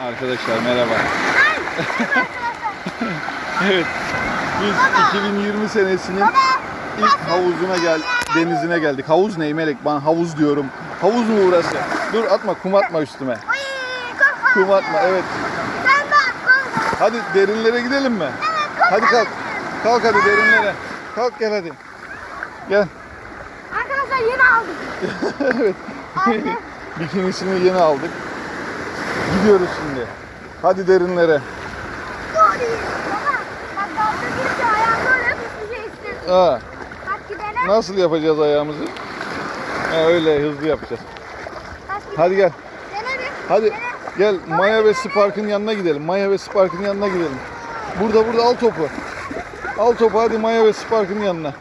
Arkadaşlar merhaba. evet. Biz 2020 senesinin ilk havuzuna gel denizine geldik. Havuz ne Melek? Ben havuz diyorum. Havuz mu burası? Dur atma kum atma üstüme. Kum atma evet. Hadi derinlere gidelim mi? Hadi kalk. Kalk hadi derinlere. Kalk gel hadi. Gel. Arkadaşlar yeni aldık. evet. Bikinisini yeni aldık. Gidiyoruz şimdi. Hadi derinlere. Gidelim. nasıl yapacağız ayağımızı? Ha, öyle hızlı yapacağız. Hadi gel. Hadi gel Maya ve Spark'ın yanına gidelim. Maya ve Spark'ın yanına gidelim. Burada burada al topu. Al topu hadi Maya ve Spark'ın yanına.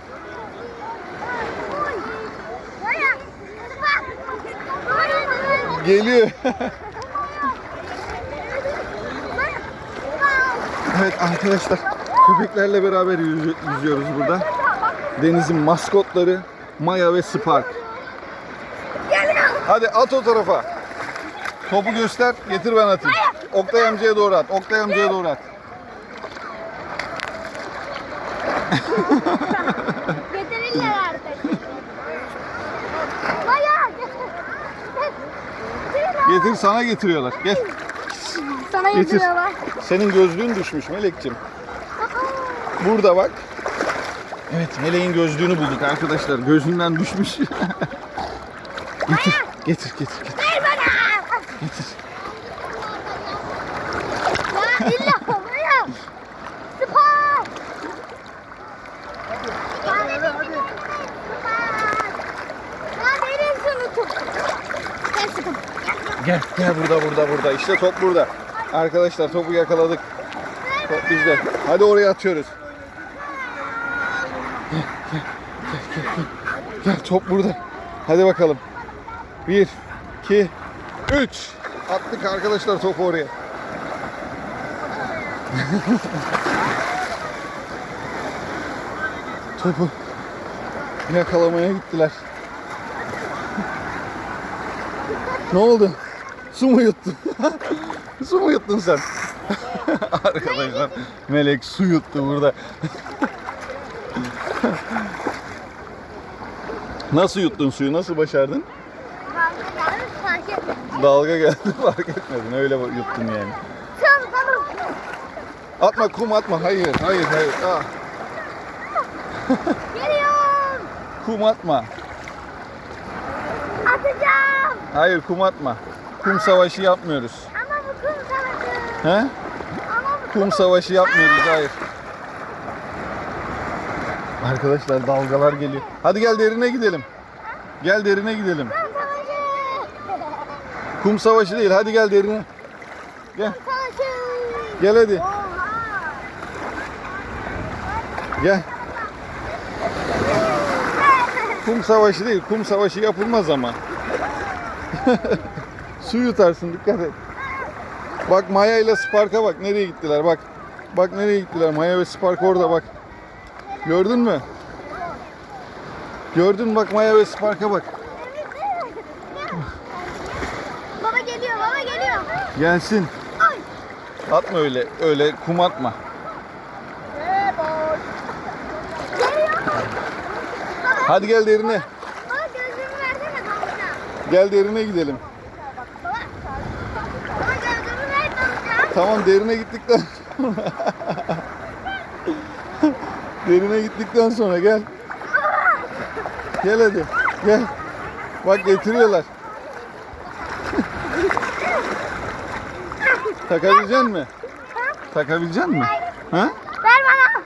Geliyor. Baya. Bak. Evet arkadaşlar köpeklerle beraber yüzü- yüzüyoruz burada. Denizin maskotları Maya ve Spark. Hadi at o tarafa. Topu göster, getir ben atayım. Oktay amcaya doğru at. Oktay amcaya doğru at. Getirirler artık. Baya. Getir sana getiriyorlar. Gel. Sana Getir. Senin gözlüğün düşmüş Melek'ciğim. Burada bak. Evet Meleğin gözlüğünü bulduk arkadaşlar. Gözünden düşmüş. getir, getir, getir, getir, Ver bana. getir. Ya illa baya. Spor. Ya verin şunu tut. Gel sıkın. Gel, gel burada, burada, burada. İşte top burada. Arkadaşlar topu yakaladık. Top bizde. Hadi oraya atıyoruz. Gel, gel, gel, gel, gel. Top burada. Hadi bakalım. Bir, iki, üç. Attık arkadaşlar topu oraya. topu yakalamaya gittiler. Ne oldu? Su mu yuttun? su mu yuttun sen? Arkadaşlar Melek su yuttu burada. Nasıl yuttun suyu? Nasıl başardın? Dalga geldi fark etmedin. Öyle yuttun yani. Atma kum atma. Hayır hayır hayır. Ah, Geliyorum. kum atma. Atacağım. Hayır kum atma. Kum savaşı yapmıyoruz. Ama bu kum savaşı. He? Kum savaşı yapmıyoruz hayır. Arkadaşlar dalgalar geliyor. Hadi gel derine gidelim. Gel derine gidelim. kum savaşı. Değil. Hadi gel derine. Gel. Gel hadi. Gel. Kum savaşı değil. Kum savaşı yapılmaz ama. Su yutarsın dikkat et. Bak Maya ile Spark'a bak nereye gittiler bak. Bak nereye gittiler. Maya ve Spark orada bak. Gördün mü? Gördün bak Maya ve Spark'a bak. baba geliyor baba geliyor. Gelsin. Atma öyle. Öyle kum atma. Hadi gel derine. Gel derine gidelim. Baba. Baba gözlüğümü ver babacığım. Tamam derine gittikten derine gittikten sonra gel. Gel hadi. Gel. Bak getiriyorlar. Takabilecek mi? Takabilecek mi? Ha? Ver bana.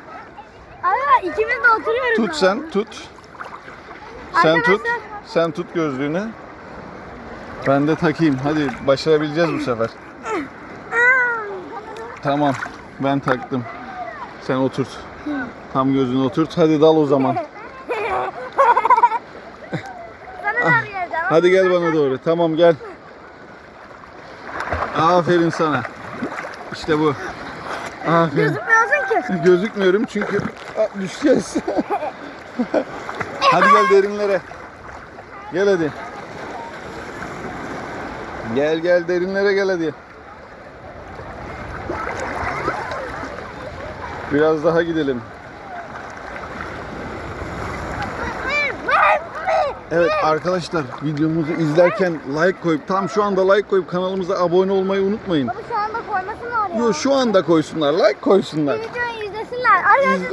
Abi ikimiz de oturuyoruz. Tut sen, tut. Sen tut. Arkadaşlar. Sen tut gözlüğünü. Ben de takayım. Hadi başarabileceğiz bu sefer. Tamam. Ben taktım. Sen oturt. Tam gözünü oturt. Hadi dal o zaman. Sana. Hadi gel bana doğru. Tamam gel. Aferin sana. İşte bu. Aferin. Gözükmüyorsun ki. Gözükmüyorum çünkü Aa, düşeceğiz. hadi gel derinlere. Gel hadi. Gel gel derinlere gel hadi. Biraz daha gidelim. Evet arkadaşlar videomuzu izlerken like koyup tam şu anda like koyup kanalımıza abone olmayı unutmayın. Baba şu anda koymasınlar ya. Yo şu anda koysunlar like koysunlar. Videoyu izlesinler. Arkadaşlar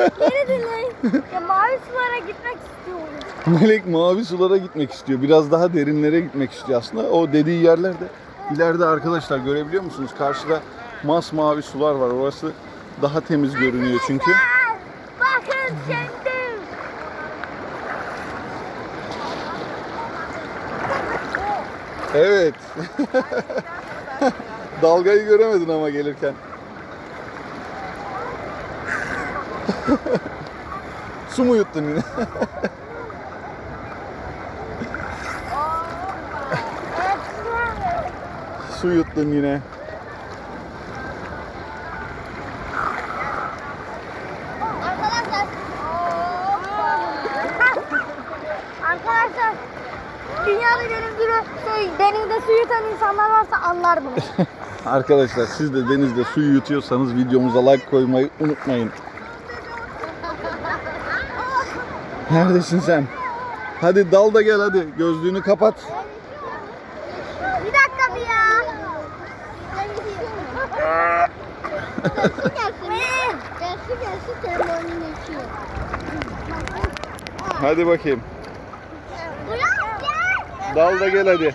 beni dinleyin. Ya mavi sulara gitmek istiyorum. Melek mavi sulara gitmek istiyor. Biraz daha derinlere gitmek istiyor aslında. O dediği yerlerde ileride arkadaşlar görebiliyor musunuz? Karşıda masmavi sular var. Orası daha temiz görünüyor çünkü. Bakın şimdi. Evet. Dalgayı göremedin ama gelirken. Su mu yuttun yine? Su yuttun yine. Arkadaşlar. Arkadaşlar. Dünyada benim gibi şey, yutan insanlar varsa anlar bunu. Arkadaşlar siz de denizde suyu yutuyorsanız videomuza like koymayı unutmayın. Neredesin sen? Hadi dal da gel hadi. Gözlüğünü kapat. Bir dakika bir ya. gelsin gelsin telefonunu geçiyor. Hadi bakayım. Uyan gel. Dal da gel hadi.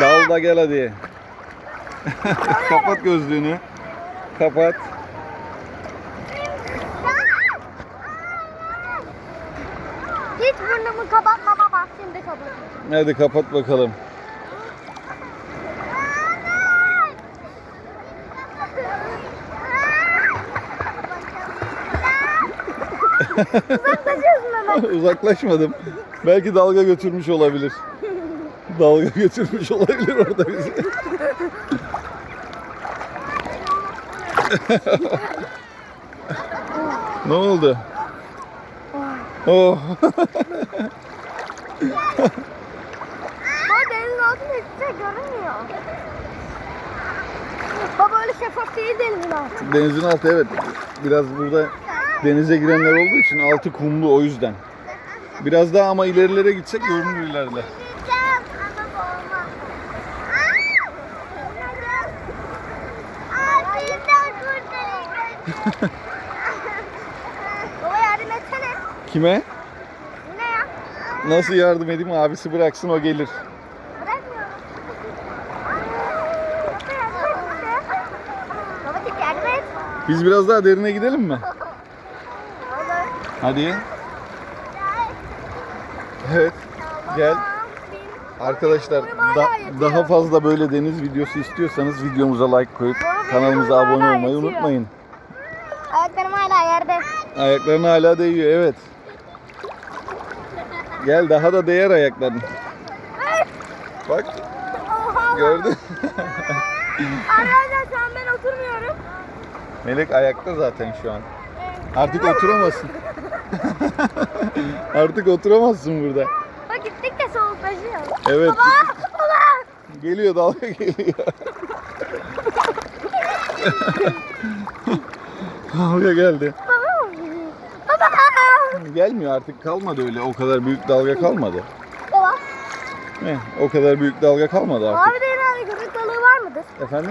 Dal da gel hadi. Kapat gözlüğünü. Kapat. Hiç burnumu kapatma baba. Şimdi kapat. Hadi kapat bakalım. Uzaklaşıyorsun hemen. Uzaklaşmadım. Belki dalga götürmüş olabilir. Dalga götürmüş olabilir orada bizi. ne oldu? Oh. Baba denizin altında hiçbir şey görünmüyor. Baba öyle şeffaf değil denizin altı. Denizin altı evet. Biraz burada denize girenler olduğu için altı kumlu o yüzden. Biraz daha ama ilerilere gitsek görünür ileride. Baba yardım etsene. Kime? Bu ne ya? Nasıl yardım edeyim? Abisi bıraksın o gelir. Bırakmıyorum. Baba yardım et işte. Babacık yardım et. Biz biraz daha derine gidelim mi? Olur. Hadi. Evet. Gel. Arkadaşlar da- daha fazla böyle deniz videosu istiyorsanız videomuza like koyup kanalımıza abone olmayı unutmayın. Ayakların hala değiyor evet. Gel daha da değer ayakların. Bak gördün. Arkadaşlar ben oturmuyorum. Melek ayakta zaten şu an. Artık oturamazsın. Artık oturamazsın burada. Bak gittikçe soğuklaşıyor. Evet. Baba! Baba! Geliyor dalga geliyor. dalga geldi. Baba! Gelmiyor artık kalmadı öyle. O kadar büyük dalga kalmadı. Baba! Heh, o kadar büyük dalga kalmadı artık. Mavi denizde köpek balığı var mıdır? Efendim?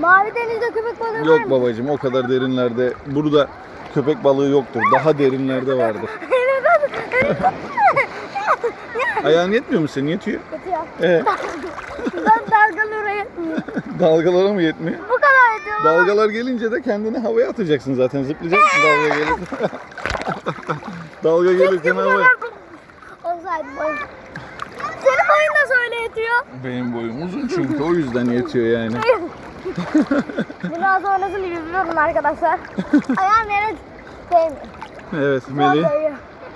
Mavi denizde köpek balığı var Yok mı? babacığım o kadar derinlerde. Burada köpek balığı yoktur. Daha derinlerde vardır. Ayağın yetmiyor mu senin? Yetiyor. Yetiyor. Ee, Ben oraya yetmiyor. dalgalara mı yetmiyor? Bu kadar yetiyor. Dalgalar gelince de kendini havaya atacaksın zaten. Zıplayacaksın dalga gelince. dalga gelirken kadar olsaydı boy. Senin boyun da öyle yetiyor. Benim boyum uzun çünkü o yüzden yetiyor yani. Bundan sonrasını yüzüyorum arkadaşlar. Ayağım yere değmiyor. Evet Melih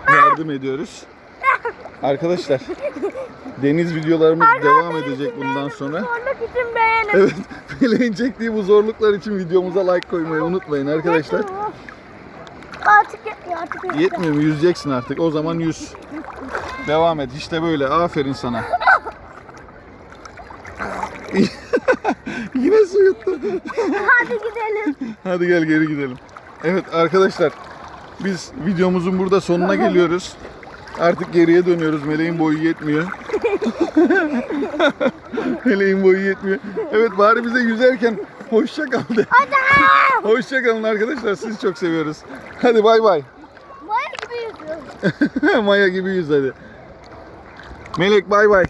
yardım ediyoruz. Arkadaşlar deniz videolarımız devam edecek bundan sonra. Zorluk için beğenin. Evet Melih'in çektiği bu zorluklar için videomuza like koymayı unutmayın arkadaşlar. Artık yetmiyor artık yetmiyor. Yetmiyor mu? Yüzeceksin artık. O zaman yüz. Devam et. İşte böyle. Aferin sana. Yine su yuttu. Hadi gidelim. Hadi gel geri gidelim. Evet arkadaşlar biz videomuzun burada sonuna geliyoruz. Artık geriye dönüyoruz. Meleğin boyu yetmiyor. Meleğin boyu yetmiyor. Evet bari bize yüzerken hoşça kal de. Hadi. Hoşça kalın arkadaşlar. Sizi çok seviyoruz. Hadi bay bay. Maya gibi yüzüyorum. Maya gibi yüz hadi. Melek bay bay.